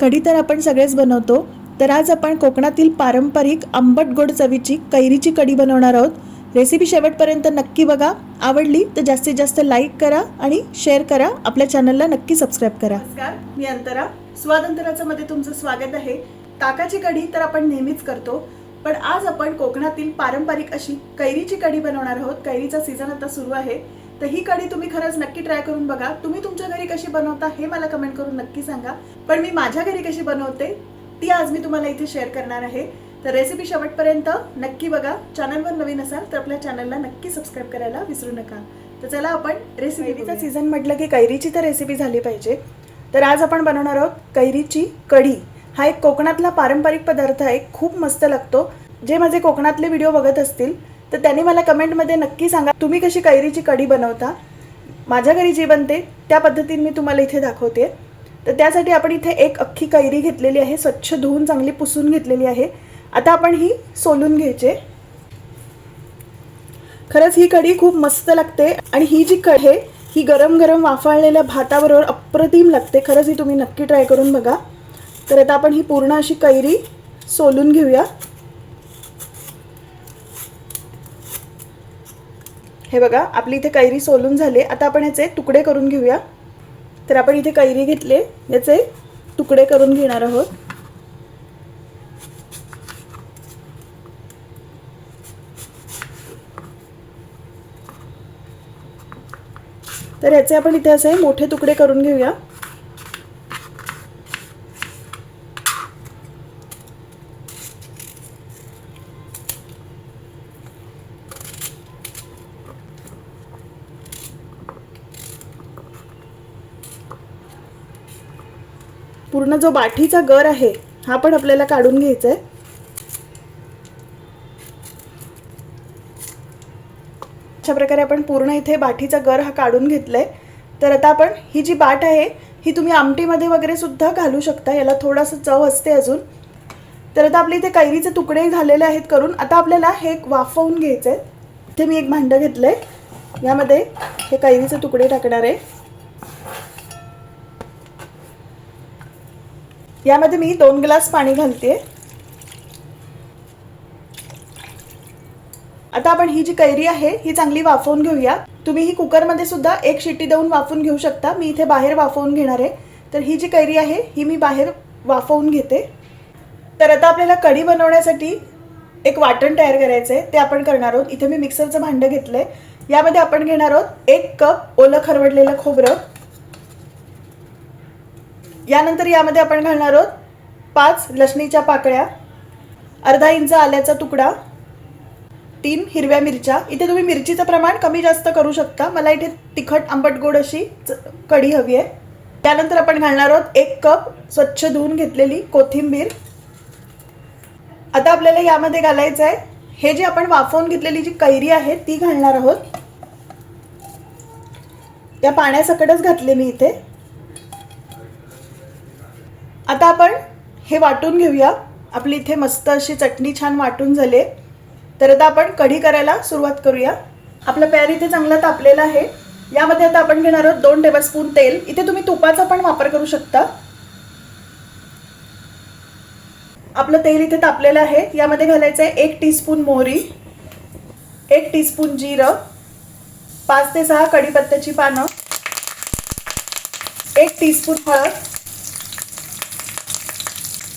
कढी तर आपण सगळेच बनवतो तर आज आपण कोकणातील पारंपरिक आंबट गोड चवीची कैरीची कढी बनवणार आहोत. रेसिपी शेवटपर्यंत नक्की बघा. आवडली तर जास्तीत जास्त लाईक करा आणि शेअर करा. आपल्या चॅनलला नक्की सबस्क्राईब करा. नमस्कार मी अंतरा. स्वातंत्र्याचं मध्ये तुमचं स्वागत आहे. ताकाची कढी तर आपण नेहमीच करतो पण आज आपण कोकणातील पारंपरिक अशी कैरीची कढी बनवणार आहोत. कैरीचा सीझन आता सुरू आहे. तर ही कढी तुम्ही खरंच नक्की ट्राय करून बघा. तुम्ही तुमच्या घरी कशी बनवता हे मला कमेंट करून नक्की सांगा. पण मी माझ्या घरी कशी बनवते ती आज मी तुम्हाला इथे शेअर करणार आहे. तर रेसिपी शेवटपर्यंत नक्की बघा. चॅनलवर नवीन असाल तर आपल्या चॅनलला नक्की सबस्क्राईब करायला विसरू नका. तर चला आपण रेसिपीचा सीझन म्हटलं की कैरीची तर रेसिपी झाली पाहिजे. तर आज आपण बनवणार आहोत कैरीची कढी. हा एक कोकणातला पारंपरिक पदार्थ आहे. खूप मस्त लागतो. जे माझे कोकणातले व्हिडिओ बघत असतील तर त्यांनी मला कमेंटमध्ये नक्की सांगा तुम्ही कशी कैरीची कढी बनवता? माझ्या घरी जी बनते त्या पद्धतीने मी तुम्हाला इथे दाखवते. तर त्यासाठी आपण इथे एक अख्खी कैरी घेतलेली आहे स्वच्छ धुवून चांगली पुसून घेतलेली आहे. आता आपण ही सोलून घ्यायचे. खरंच ही कढी खूप मस्त लागते आणि ही जी कढी आहे ही गरम गरम वाफाळलेल्या भाताबरोबर अप्रतिम लागते. खरंच ही तुम्ही नक्की ट्राय करून बघा. तर आता आपण ही पूर्ण अशी कैरी सोलून घेऊया. हे बघा आपली इथे कैरी सोलून झाले. आता आपण याचे तुकडे करून घेऊया. तर आपण इथे कैरी घेतले. याचे तुकडे करून घेणार आहोत. तर याचे आपण इथे असे मोठे तुकडे करून घेऊया. पूर्ण जो बाठीचा गर आहे हा पण आपल्याला काढून घ्यायचा आहे अशा प्रकारे आपण पूर्ण इथे बाठीचा गर हा काढून घेतलाय. तर आता आपण ही जी बाट आहे ही तुम्ही आमटीमध्ये वगैरे सुद्धा घालू शकता. याला थोडासा चव असते अजून. तर आता आपले इथे कैरीचे तुकडे झालेले आहेत करून आता आपल्याला हे एक वाफवून घ्यायचं आहे इथे मी एक भांडं घेतलं आहे यामध्ये हे कैरीचे तुकडे टाकणार आहे. यामध्ये मी दोन ग्लास पाणी घालते. आता आपण ही जी कैरी आहे ही चांगली वाफवून घेऊया. तुम्ही ही कुकरमध्ये सुद्धा एक शिट्टी देऊन वाफवून घेऊ शकता. मी इथे बाहेर वाफवून घेणार आहे. तर ही जी कैरी आहे ही मी बाहेर वाफवून घेते. तर आता आपल्याला कढी बनवण्यासाठी एक वाटण तयार करायचं आहे. ते आपण करणार आहोत. इथे मी मिक्सरचं भांडं घेतलं आहे यामध्ये आपण घेणार आहोत एक कप ओलं खरवडलेलं खोबरं. यानंतर यामध्ये आपण घालणार आहोत पाच लसणीच्या पाकळ्या अर्धा इंच आल्याचा तुकडा तीन हिरव्या मिरच्या. इथे तुम्ही मिरचीचं प्रमाण कमी जास्त करू शकता. मला इथे तिखट आंबट गोड अशी च- कढी हवी आहे. त्यानंतर आपण घालणार आहोत एक कप स्वच्छ धुवून घेतलेली कोथिंबीर. आता आपल्याला यामध्ये घालायचं आहे. हे जे आपण वाफवून घेतलेली जी कैरी आहे ती घालणार आहोत. त्या पाण्यासकटच घातले मी इथे. आता आपण हे वाटून घेऊया. आपली इथे मस्त अशी चटणी छान वाटून झाली. तर आता आपण कढी करायला सुरुवात करूया. आपलं पॅर इथे चांगला तापलेला आहे. यामध्ये आता आपण घेणार आहोत दोन टेबलस्पून तेल. इथे तुम्ही तुपाचा पण वापर करू शकता. आपलं तेल इथे तापलेलं आहे. यामध्ये घालायचं आहे एक टीस्पून मोहरी एक टीस्पून जिरं पाच ते सहा कढीपत्त्याची पानं एक टीस्पून हळद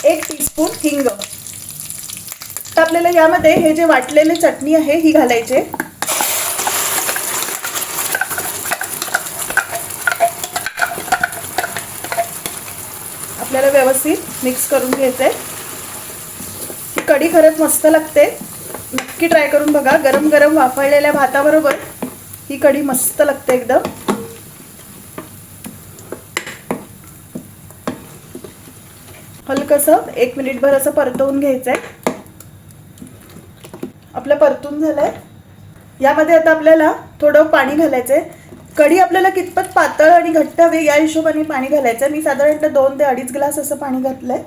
एक टीस्पून हिंग. तर आपल्याला यामध्ये हे जे वाटलेले चटणी आहे ही घालायचे. आपल्याला व्यवस्थित मिक्स करून घ्यायचंय. ही कढी खरंच मस्त लागते. नक्की ट्राय करून बघा. गरम गरम वाफळलेल्या भाताबरोबर ही कढी मस्त लागते एकदम. हलकसं एक मिनिटभर असं परतवून घ्यायचं आहे आपलं परतून झालंय. यामध्ये आता आपल्याला थोडं पाणी घालायचंय. कढी आपल्याला कितपत पातळ आणि घट्ट हवी या हिशोबाने पाणी घालायचं मी साधारणतः दोन ते अडीच ग्लास असं पाणी घातलंय.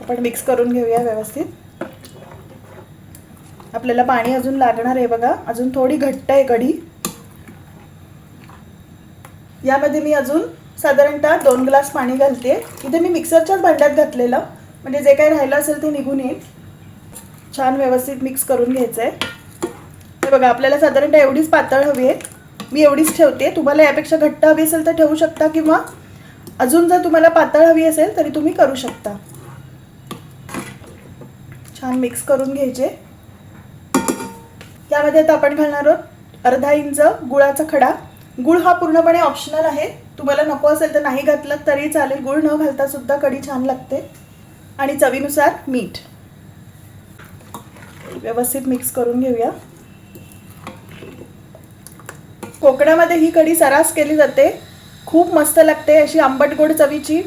आपण मिक्स करून घेऊया व्यवस्थित. आपल्याला पाणी अजून लागणार आहे बघा. अजून थोडी घट्ट आहे कढी. यामध्ये मी अजून साधारणतः दोन ग्लास पाणी घालते. इथे मी मिक्सरच्याच भांड्यात घातलेलं. म्हणजे जे काही राहिलं असेल ते निघून येईल. छान व्यवस्थित मिक्स करून घ्यायचं आहे हे बघा आपल्याला साधारणतः एवढीच पातळ हवी आहे. मी एवढीच ठेवते. तुम्हाला यापेक्षा घट्ट हवी असेल तर ठेवू शकता किंवा अजून जर तुम्हाला पातळ हवी असेल तरी तुम्ही करू शकता. छान मिक्स करून घ्यायचे. त्यामध्ये आता आपण घालणार आहोत अर्धा इंच गुळाचा खडा. गुळ हा पूर्णपणे ऑप्शनल आहे. तुम्हाला नको असेल तर नाही घातलं तरी चालेल. गुळ न घालता सुद्धा कढी छान लागते. आणि चवीनुसार मीठ. व्यवस्थित मिक्स करून घेऊया. कोकणामध्ये ही कढी सरास केली जाते. खूप मस्त लागते अशी आंबट गोड चवीची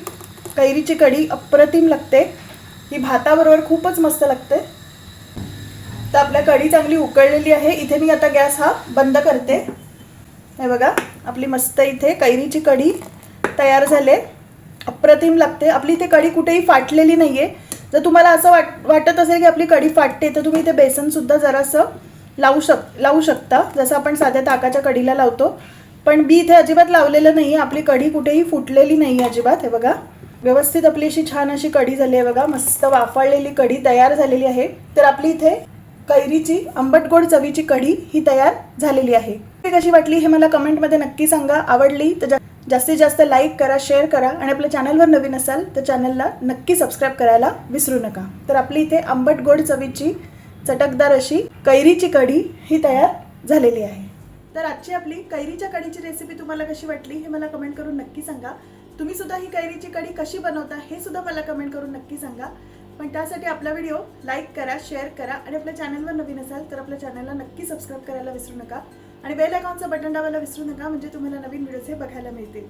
कैरीची कढी अप्रतिम लागते. ही भाताबरोबर खूपच मस्त लागते. तर आपल्या कढी चांगली उकळलेली आहे. इथे मी आता गॅस हा बंद करते. हे बघा. आपली मस्त इथे कैरीची कढी तयार झाले. अप्रतिम लागते. आपली इथे कढी कुठेही फाटलेली नाही आहे जर तुम्हाला असं वाट वाटत असेल की आपली कढी फाटते तर तुम्ही इथे बेसनसुद्धा जरासं लावू शक लावू शकता. जसं आपण साध्या ताकाच्या कढीला लावतो. पण बी इथे अजिबात लावलेलं नाही आहे आपली कढी कुठेही फुटलेली नाही आहे अजिबात. हे बघा. व्यवस्थित आपली अशी छान अशी कढी झाली आहे बघा. मस्त वाफाळलेली कढी तयार झालेली आहे. तर आपली इथे कैरीची आंबट गोड चवीची कढी ही तयार झालेली आहे. कशी वाटली हे मला कमेंटमध्ये नक्की सांगा. आवडली तर जा- जास्तीत जास्त लाईक करा शेअर करा आणि आपल्या चॅनलवर नवीन असाल तर चॅनलला नक्की सबस्क्राईब करायला विसरू नका. तर आपली इथे आंबट गोड चवीची चटकदार अशी कैरीची कढी ही तयार झालेली आहे. तर आजची आपली कैरीच्या कढीची रेसिपी तुम्हाला कशी वाटली हे मला कमेंट करून नक्की सांगा. तुम्ही सुद्धा ही कैरीची कढी कशी बनवता हे सुद्धा मला कमेंट करून नक्की सांगा. पण त्यासाठी आपला व्हिडिओ लाईक करा शेअर करा आणि आपल्या चॅनलवर नवीन असाल तर आपल्या चॅनलला नक्की सबस्क्राईब करायला विसरू नका. आणि बेल आयकॉनचं बटन दाबायला विसरू नका म्हणजे तुम्हाला नवीन व्हिडिओज हे बघायला मिळतील.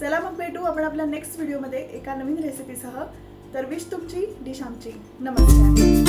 चला मग भेटू आपण आपल्या नेक्स्ट व्हिडिओमध्ये एका नवीन रेसिपीसह तर विश तुमची डिश आमची. नमस्कार.